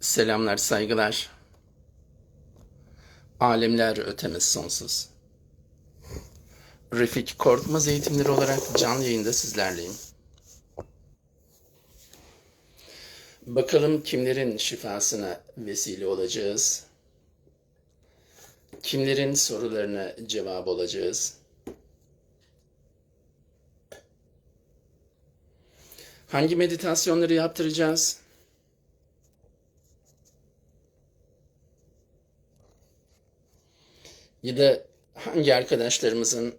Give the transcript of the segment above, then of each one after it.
Selamlar, saygılar. Alemler ötemiz sonsuz. Refik Korkmaz eğitimleri olarak canlı yayında sizlerleyim. Bakalım kimlerin şifasına vesile olacağız? Kimlerin sorularına cevap olacağız? Hangi meditasyonları yaptıracağız? Ya da hangi arkadaşlarımızın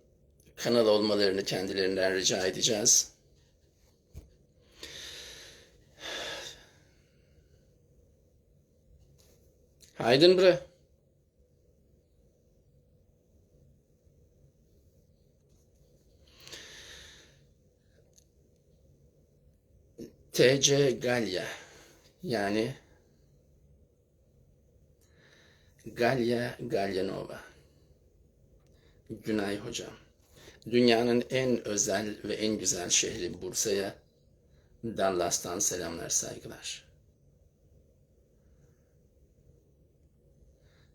kanal olmalarını kendilerinden rica edeceğiz? Haydin bre. TC Galya yani Galya Galyanova. Günay Hocam. Dünyanın en özel ve en güzel şehri Bursa'ya Dallas'tan selamlar saygılar.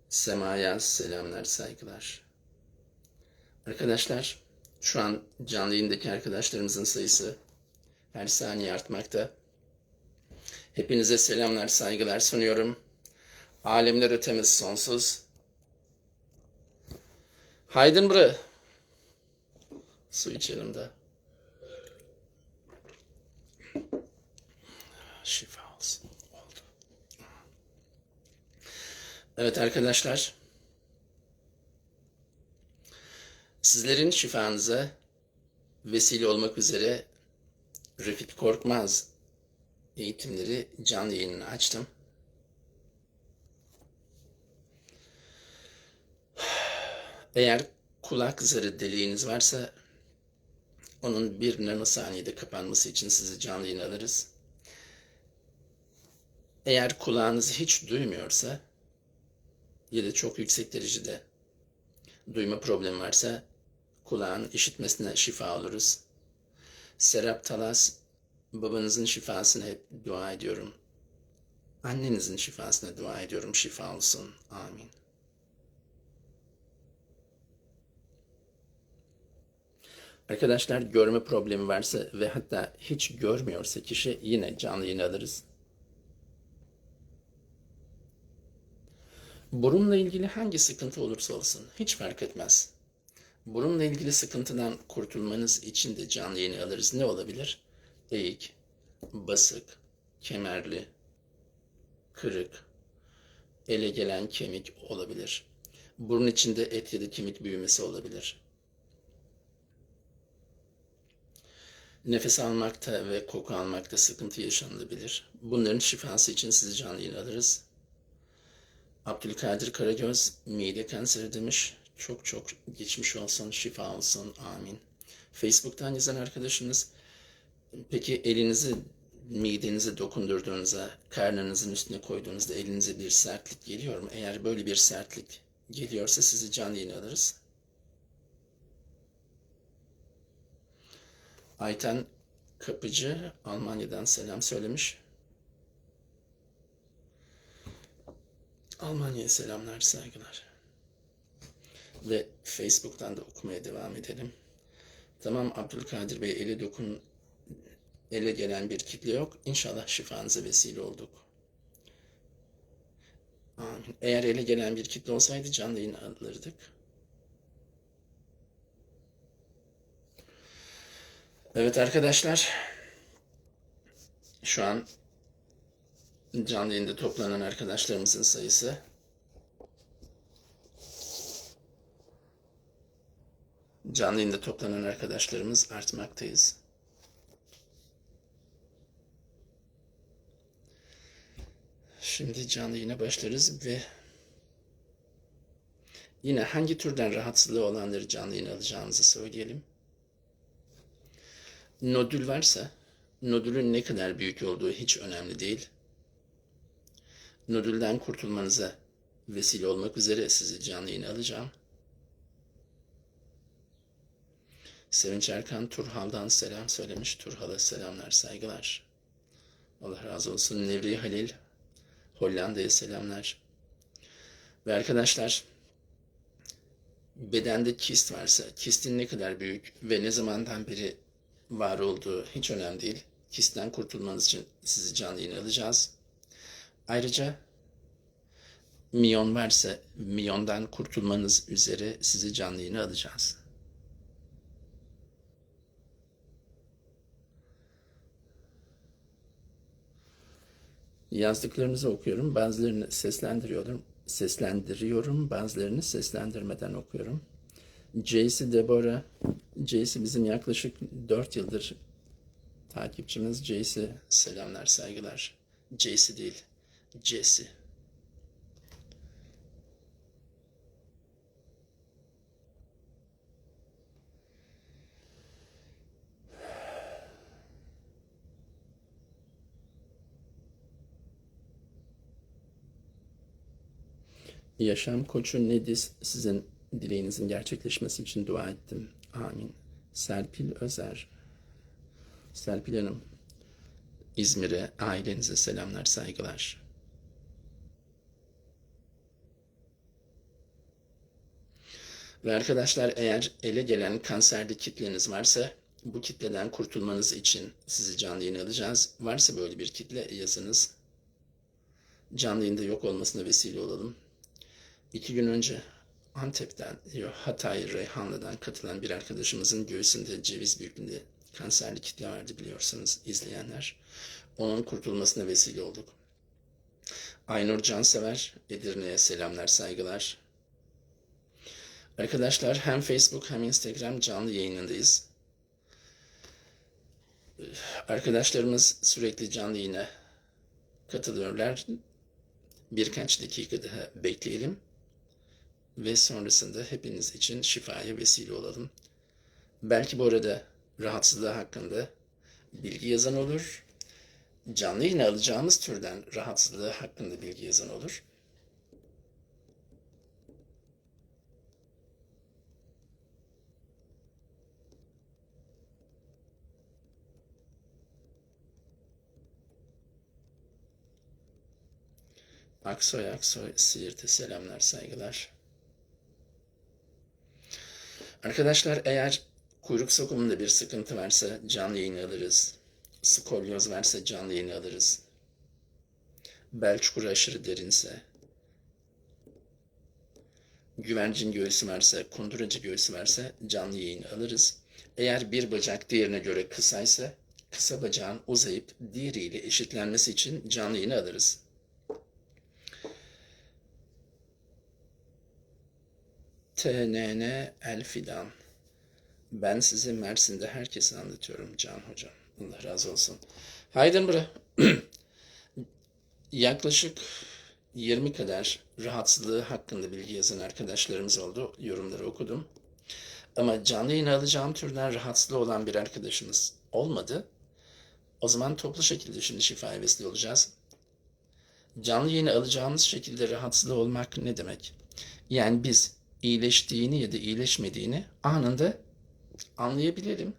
Sema'ya selamlar saygılar. Arkadaşlar şu an canlı yayındaki arkadaşlarımızın sayısı her saniye artmakta. Hepinize selamlar saygılar sunuyorum. Alemler ötemiz sonsuz. Haydın bre. Su içelim de. Şifa olsun. Oldu. Evet arkadaşlar. Sizlerin şifanıza vesile olmak üzere Refik Korkmaz eğitimleri canlı yayınını açtım. Eğer kulak zarı deliğiniz varsa onun bir nanosaniyede kapanması için sizi canlı yayın alırız. Eğer kulağınız hiç duymuyorsa ya da çok yüksek derecede duyma problemi varsa kulağın işitmesine şifa oluruz. Serap Talas, babanızın şifasına hep dua ediyorum. Annenizin şifasına dua ediyorum. Şifa olsun. Amin. Arkadaşlar görme problemi varsa ve hatta hiç görmüyorsa kişi yine canlı yayın alırız. Burunla ilgili hangi sıkıntı olursa olsun hiç fark etmez. Burunla ilgili sıkıntıdan kurtulmanız için de canlı yayın alırız. Ne olabilir? Eğik, basık, kemerli, kırık, ele gelen kemik olabilir. Burun içinde et ya da kemik büyümesi olabilir. Nefes almakta ve koku almakta sıkıntı yaşanabilir. Bunların şifası için sizi canlı yayın alırız. Abdülkadir Karagöz mide kanseri demiş. Çok çok geçmiş olsun, şifa olsun. Amin. Facebook'tan yazan arkadaşınız peki elinizi midenize dokundurduğunuzda, karnınızın üstüne koyduğunuzda elinize bir sertlik geliyor mu? Eğer böyle bir sertlik geliyorsa sizi canlı yayın alırız. Ayten Kapıcı Almanya'dan selam söylemiş. Almanya'ya selamlar, saygılar. Ve Facebook'tan da okumaya devam edelim. Tamam Abdülkadir Bey eli dokun ele gelen bir kitle yok. İnşallah şifanıza vesile olduk. Amin. Eğer ele gelen bir kitle olsaydı canlı yayın alırdık. Evet arkadaşlar. Şu an canlı yayında toplanan arkadaşlarımızın sayısı canlı yayında toplanan arkadaşlarımız artmaktayız. Şimdi canlı yayına başlarız ve yine hangi türden rahatsızlığı olanları canlı yayına alacağımızı söyleyelim. Nodül varsa nodülün ne kadar büyük olduğu hiç önemli değil. Nodülden kurtulmanıza vesile olmak üzere sizi canlı yayına alacağım. Sevinç Erkan Turhal'dan selam söylemiş. Turhal'a selamlar, saygılar. Allah razı olsun. Nevri Halil Hollanda'ya selamlar. Ve arkadaşlar bedende kist varsa, kistin ne kadar büyük ve ne zamandan beri var olduğu hiç önemli değil. Kistten kurtulmanız için sizi canlı yayına alacağız. Ayrıca miyon varsa miyondan kurtulmanız üzere sizi canlı yayına alacağız. Yazdıklarınızı okuyorum. Bazılarını seslendiriyorum. Seslendiriyorum. Bazılarını seslendirmeden okuyorum. Jayce Deborah. Jayce bizim yaklaşık 4 yıldır takipçimiz. Jayce selamlar, saygılar. Jayce değil, Jesse. Yaşam koçu Nedis sizin dileğinizin gerçekleşmesi için dua ettim. Amin. Serpil Özer. Serpil Hanım. İzmir'e, ailenize selamlar, saygılar. Ve arkadaşlar eğer ele gelen kanserli kitleniz varsa bu kitleden kurtulmanız için sizi canlı yayına alacağız. Varsa böyle bir kitle yazınız. Canlı yayında yok olmasına vesile olalım. İki gün önce Antep'ten, yok, Hatay Reyhanlı'dan katılan bir arkadaşımızın göğsünde ceviz büyüklüğünde kanserli kitle vardı biliyorsanız izleyenler. Onun kurtulmasına vesile olduk. Aynur Cansever, Edirne'ye selamlar, saygılar. Arkadaşlar hem Facebook hem Instagram canlı yayınındayız. Arkadaşlarımız sürekli canlı yayına katılıyorlar. Birkaç dakika daha bekleyelim ve sonrasında hepiniz için şifaya vesile olalım. Belki bu arada rahatsızlığı hakkında bilgi yazan olur. Canlı yayına alacağımız türden rahatsızlığı hakkında bilgi yazan olur. Aksoy Aksoy Siirt'e selamlar saygılar. Arkadaşlar eğer kuyruk sokumunda bir sıkıntı varsa canlı yayını alırız. Skolyoz varsa canlı yayını alırız. Bel çukuru aşırı derinse, güvercin göğsü varsa, kunduracı göğsü varsa canlı yayını alırız. Eğer bir bacak diğerine göre kısaysa, kısa bacağın uzayıp diğeriyle eşitlenmesi için canlı yayını alırız. TNN El Fidan. Ben sizi Mersin'de herkese anlatıyorum Can Hocam. Allah razı olsun. Heidenbra. Yaklaşık 20 kadar rahatsızlığı hakkında bilgi yazan arkadaşlarımız oldu. Yorumları okudum. Ama canlı yayın alacağım türden rahatsızlığı olan bir arkadaşımız olmadı. O zaman toplu şekilde şimdi şifaya vesile olacağız. Canlı yayını alacağımız şekilde rahatsızlığı olmak ne demek? Yani biz iyileştiğini ya da iyileşmediğini anında anlayabilirim.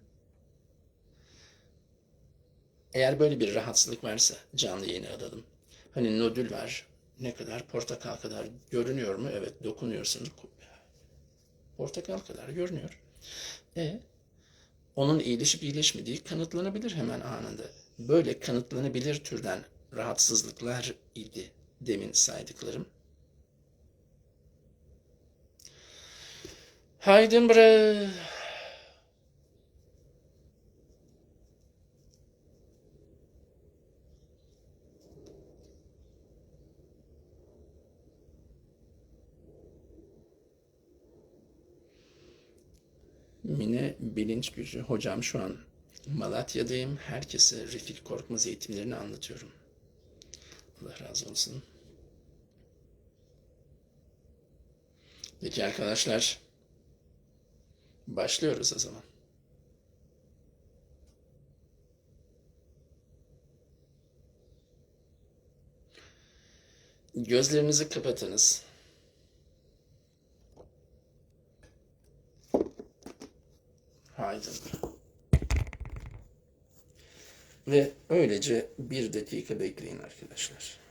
Eğer böyle bir rahatsızlık varsa canlı yayını alalım. Hani nodül var. Ne kadar? Portakal kadar görünüyor mu? Evet dokunuyorsunuz. Portakal kadar görünüyor. E onun iyileşip iyileşmediği kanıtlanabilir hemen anında. Böyle kanıtlanabilir türden rahatsızlıklar idi demin saydıklarım. Heidenbra. Mine bilinç gücü. Hocam şu an Malatya'dayım. Herkese Refik Korkmaz eğitimlerini anlatıyorum. Allah razı olsun. Peki arkadaşlar. Başlıyoruz o zaman. Gözlerinizi kapatınız. Haydi. Ve öylece bir dakika bekleyin arkadaşlar.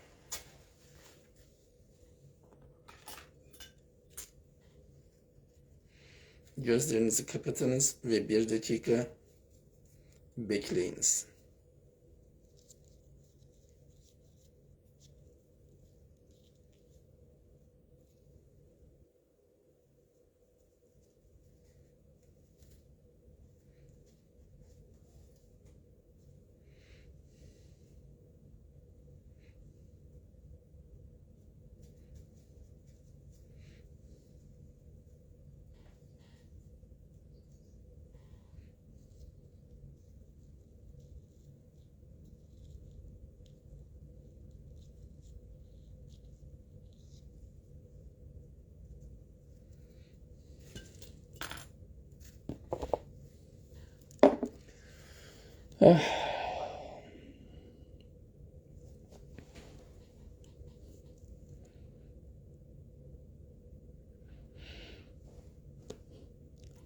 Gözlerinizi kapatınız ve bir dakika bekleyiniz.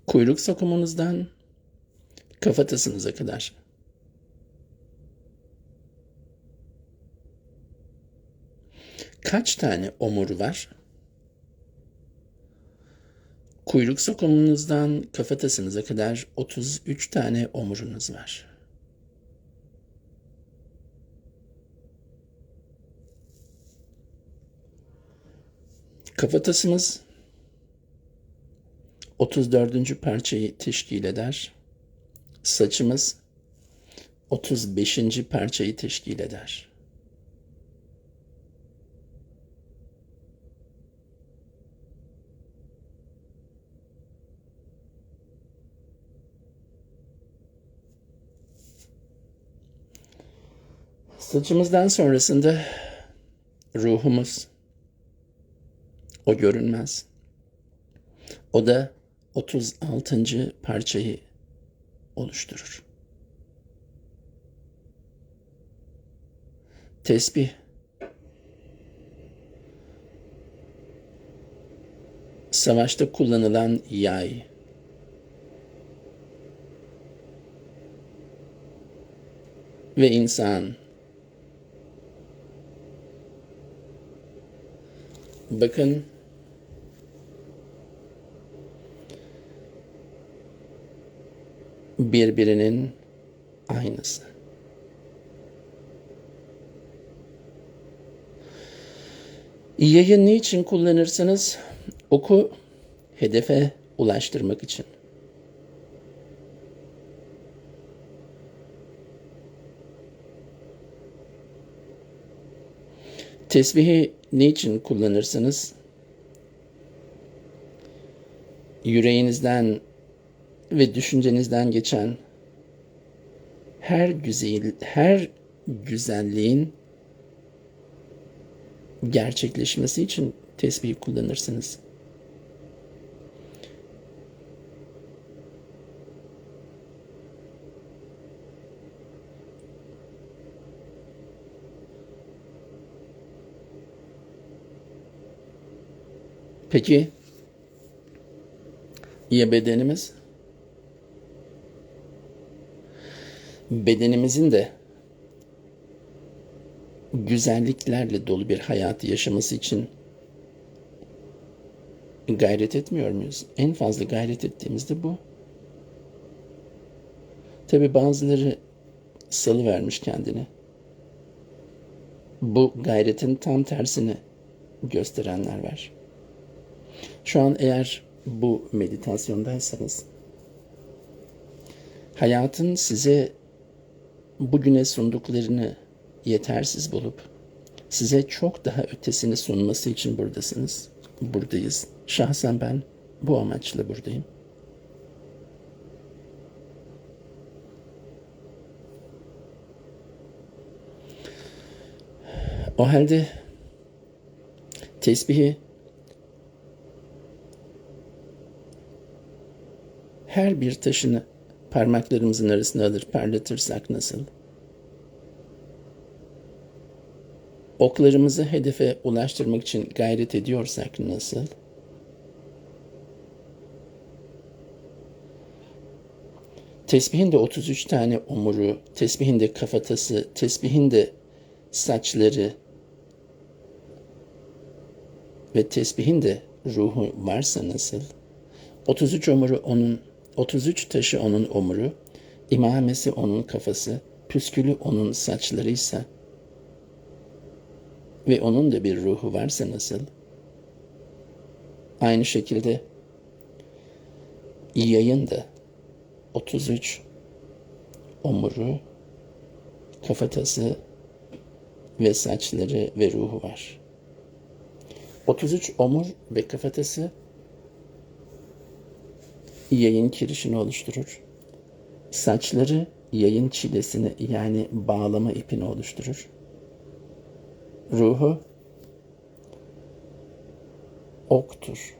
Kuyruk sokumunuzdan kafatasınıza kadar. Kaç tane omur var? Kuyruk sokumunuzdan kafatasınıza kadar 33 tane omurunuz var. Kafatasımız 34. parçayı teşkil eder. Saçımız 35. parçayı teşkil eder. Saçımızdan sonrasında ruhumuz o görünmez. O da 36. parçayı oluşturur. Tesbih savaşta kullanılan yay. Ve insan bakın birbirinin aynısı. Yayı niçin kullanırsınız? Oku hedefe ulaştırmak için. Tesbihi niçin kullanırsınız? Yüreğinizden ve düşüncenizden geçen her güzel her güzelliğin gerçekleşmesi için tesbih kullanırsınız. Peki ya bedenimiz? Bedenimizin de güzelliklerle dolu bir hayatı yaşaması için gayret etmiyor muyuz? En fazla gayret ettiğimiz de bu. Tabi bazıları salı vermiş kendini. Bu gayretin tam tersini gösterenler var. Şu an eğer bu meditasyondaysanız hayatın size bugüne sunduklarını yetersiz bulup size çok daha ötesini sunması için buradasınız. Buradayız. Şahsen ben bu amaçla buradayım. O halde tesbihi her bir taşını parmaklarımızın arasına alır parlatırsak nasıl? Oklarımızı hedefe ulaştırmak için gayret ediyorsak nasıl? Tesbihin de 33 tane omuru, tesbihin de kafatası, tesbihin de saçları ve tesbihin de ruhu varsa nasıl? 33 omuru onun 33 taşı onun omuru, imamesi onun kafası, püskülü onun saçlarıysa ve onun da bir ruhu varsa nasıl? Aynı şekilde yayın da 33 omuru, kafatası ve saçları ve ruhu var. 33 omur ve kafatası yayın kirişini oluşturur. Saçları yayın çilesini yani bağlama ipini oluşturur. Ruhu oktur.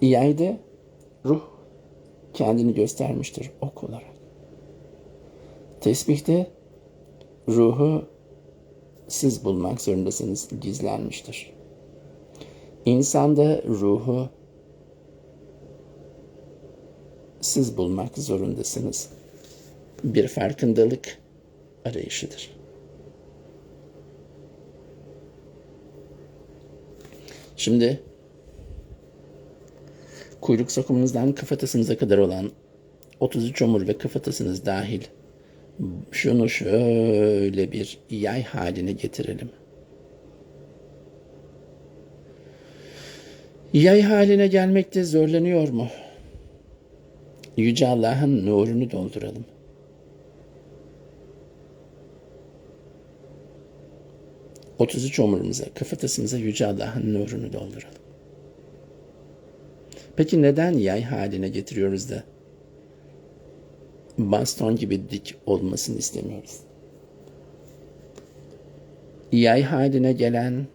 Yayda ruh kendini göstermiştir ok olarak. Tesbihte ruhu siz bulmak zorundasınız gizlenmiştir. İnsanda ruhu siz bulmak zorundasınız. Bir farkındalık arayışıdır. Şimdi kuyruk sokumunuzdan kafatasınıza kadar olan 33 omur ve kafatasınız dahil şunu şöyle bir yay haline getirelim. Yay haline gelmekte zorlanıyor mu? Yüce Allah'ın nurunu dolduralım. Otuz üç omurumuza, kafatasımıza Yüce Allah'ın nurunu dolduralım. Peki neden yay haline getiriyoruz da baston gibi dik olmasını istemiyoruz? Yay haline gelen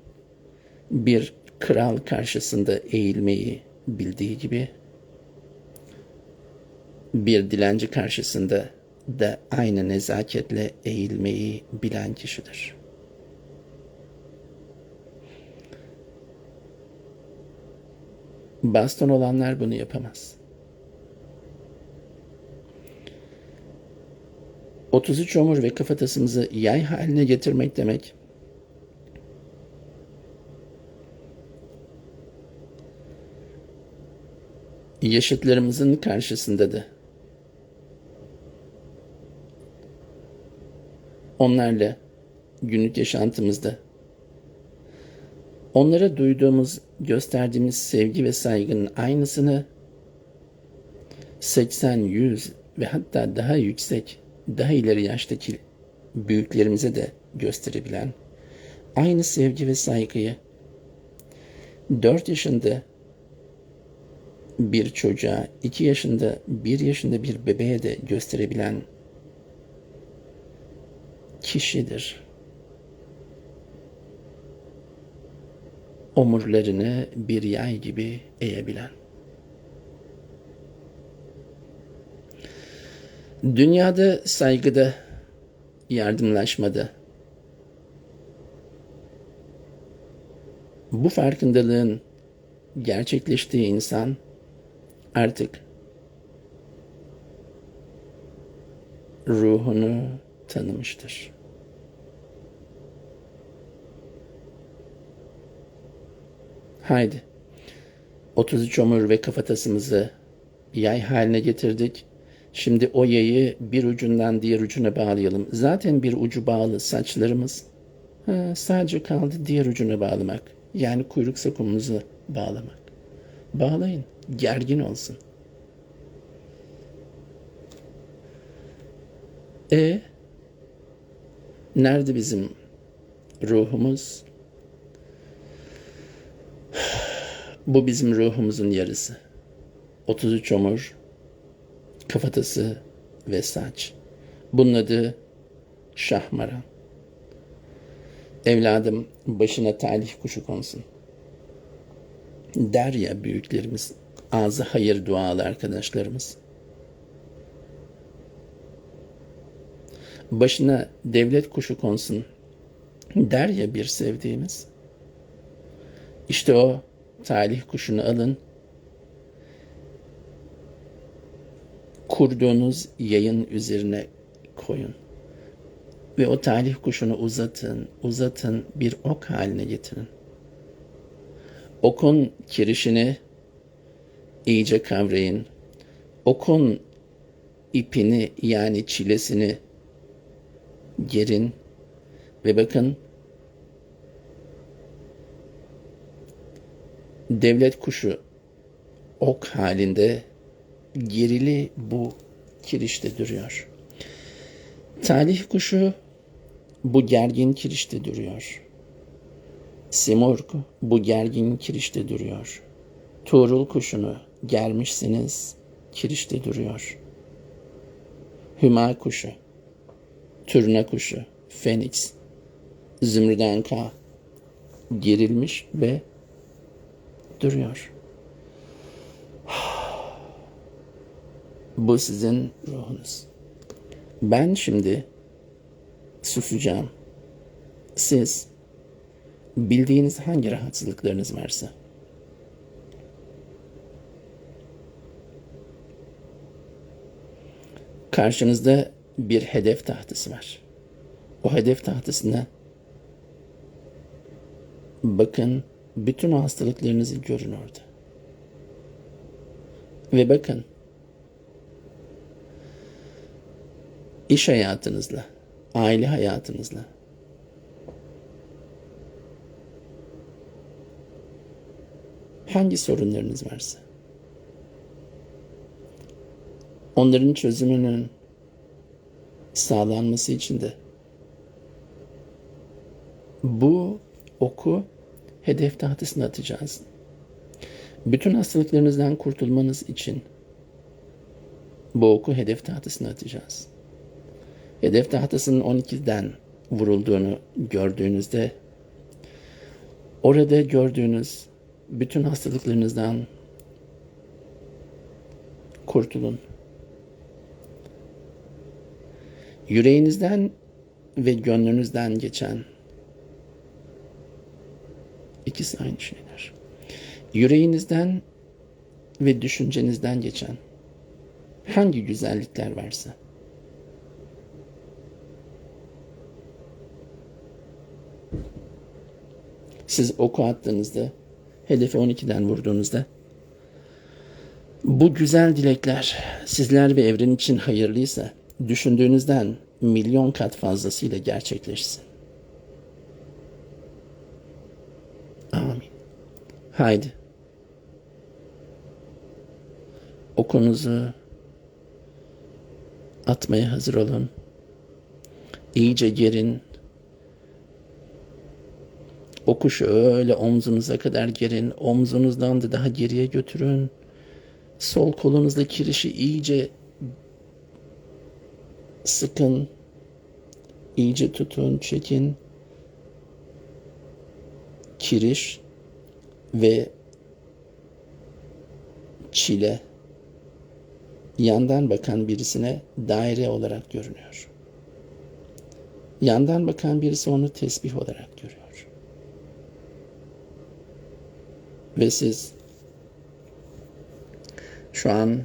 bir kral karşısında eğilmeyi bildiği gibi bir dilenci karşısında da aynı nezaketle eğilmeyi bilen kişidir. Baston olanlar bunu yapamaz. 33 omur ve kafatasımızı yay haline getirmek demek, yaşıtlarımızın karşısında da onlarla günlük yaşantımızda. Onlara duyduğumuz, gösterdiğimiz sevgi ve saygının aynısını 80, 100 ve hatta daha yüksek, daha ileri yaştaki büyüklerimize de gösterebilen aynı sevgi ve saygıyı 4 yaşında bir çocuğa, 2 yaşında, 1 yaşında bir bebeğe de gösterebilen kişidir. Omurlarını bir yay gibi eğebilen. Dünyada saygıda, yardımlaşmada, bu farkındalığın gerçekleştiği insan artık ruhunu tanımıştır. Haydi. 33 omur ve kafatasımızı yay haline getirdik. Şimdi o yayı bir ucundan diğer ucuna bağlayalım. Zaten bir ucu bağlı saçlarımız. Ha, sadece kaldı diğer ucuna bağlamak. Yani kuyruk sokumumuzu bağlamak. Bağlayın. Gergin olsun. E nerede bizim ruhumuz? Bu bizim ruhumuzun yarısı. 33 omur, kafatası ve saç. Bunun adı şahmaran. Evladım başına talih kuşu konsun. Der ya büyüklerimiz, ağzı hayır dualı arkadaşlarımız. Başına devlet kuşu konsun der ya bir sevdiğimiz. İşte o talih kuşunu alın. Kurduğunuz yayın üzerine koyun. Ve o talih kuşunu uzatın, uzatın, bir ok haline getirin. Okun kirişini iyice kavrayın. Okun ipini yani çilesini gerin ve bakın devlet kuşu ok halinde gerili bu kirişte duruyor. Talih kuşu bu gergin kirişte duruyor. Simurg bu gergin kirişte duruyor. Tuğrul kuşunu germişsiniz, kirişte duruyor. Hüma kuşu, turna kuşu, feniks, zümrüdanka gerilmiş ve duruyor. Bu sizin ruhunuz. Ben şimdi susacağım. Siz bildiğiniz hangi rahatsızlıklarınız varsa karşınızda bir hedef tahtası var. O hedef tahtasına bakın bütün hastalıklarınızı görün orada. Ve bakın iş hayatınızla, aile hayatınızla hangi sorunlarınız varsa onların çözümünün sağlanması için de bu oku hedef tahtasına atacağız. Bütün hastalıklarınızdan kurtulmanız için bu oku hedef tahtasına atacağız. Hedef tahtasının 12'den vurulduğunu gördüğünüzde orada gördüğünüz bütün hastalıklarınızdan kurtulun. Yüreğinizden ve gönlünüzden geçen ikisi aynı şeyler. Yüreğinizden ve düşüncenizden geçen hangi güzellikler varsa siz oku attığınızda hedefe 12'den vurduğunuzda bu güzel dilekler sizler ve evren için hayırlıysa düşündüğünüzden milyon kat fazlasıyla gerçekleşsin. Amin. Haydi. Okunuzu atmaya hazır olun. İyice gerin. O kuşu öyle omzunuza kadar gerin. Omzunuzdan da daha geriye götürün. Sol kolunuzla kirişi iyice sıkın. iyice tutun, çekin. Kiriş ve çile yandan bakan birisine daire olarak görünüyor. Yandan bakan birisi onu tesbih olarak görüyor. Ve siz şu an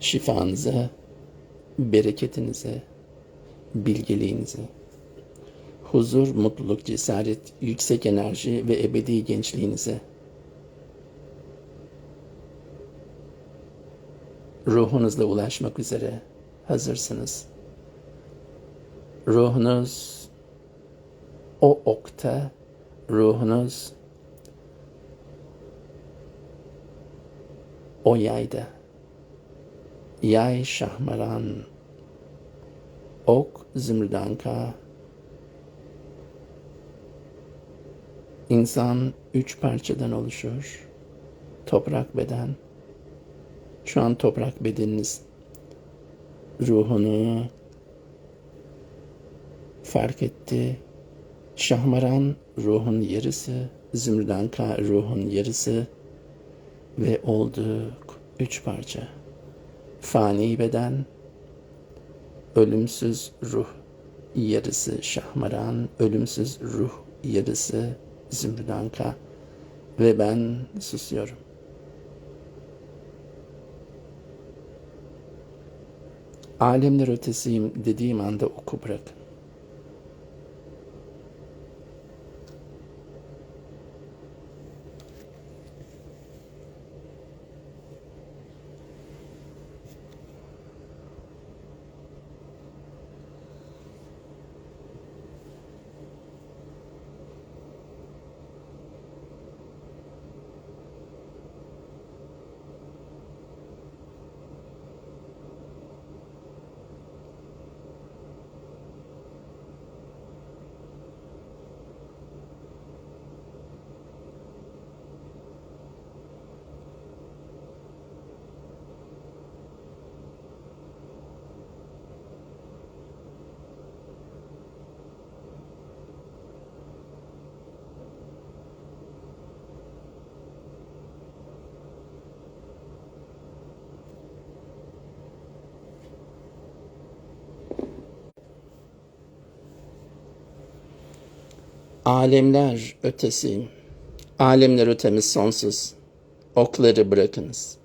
şifanıza, bereketinize, bilgeliğinize, huzur, mutluluk, cesaret, yüksek enerji ve ebedi gençliğinize, ruhunuzla ulaşmak üzere hazırsınız. Ruhunuz o okta, ruhunuz o yayda. Yay şahmaran, ok zümrüdanka, İnsan üç parçadan oluşur. Toprak beden. Şu an toprak bedeniniz ruhunu fark etti. Şahmaran ruhun yarısı, zümrüdanka ruhun yarısı ve olduk üç parça. Fani beden, ölümsüz ruh yarısı şahmaran, ölümsüz ruh yarısı Zümrüdanka ve ben susuyorum. Alemler ötesiyim dediğim anda oku bırakın. Alemler ötesiyim. Alemler ötemiz sonsuz. Okları bırakınız.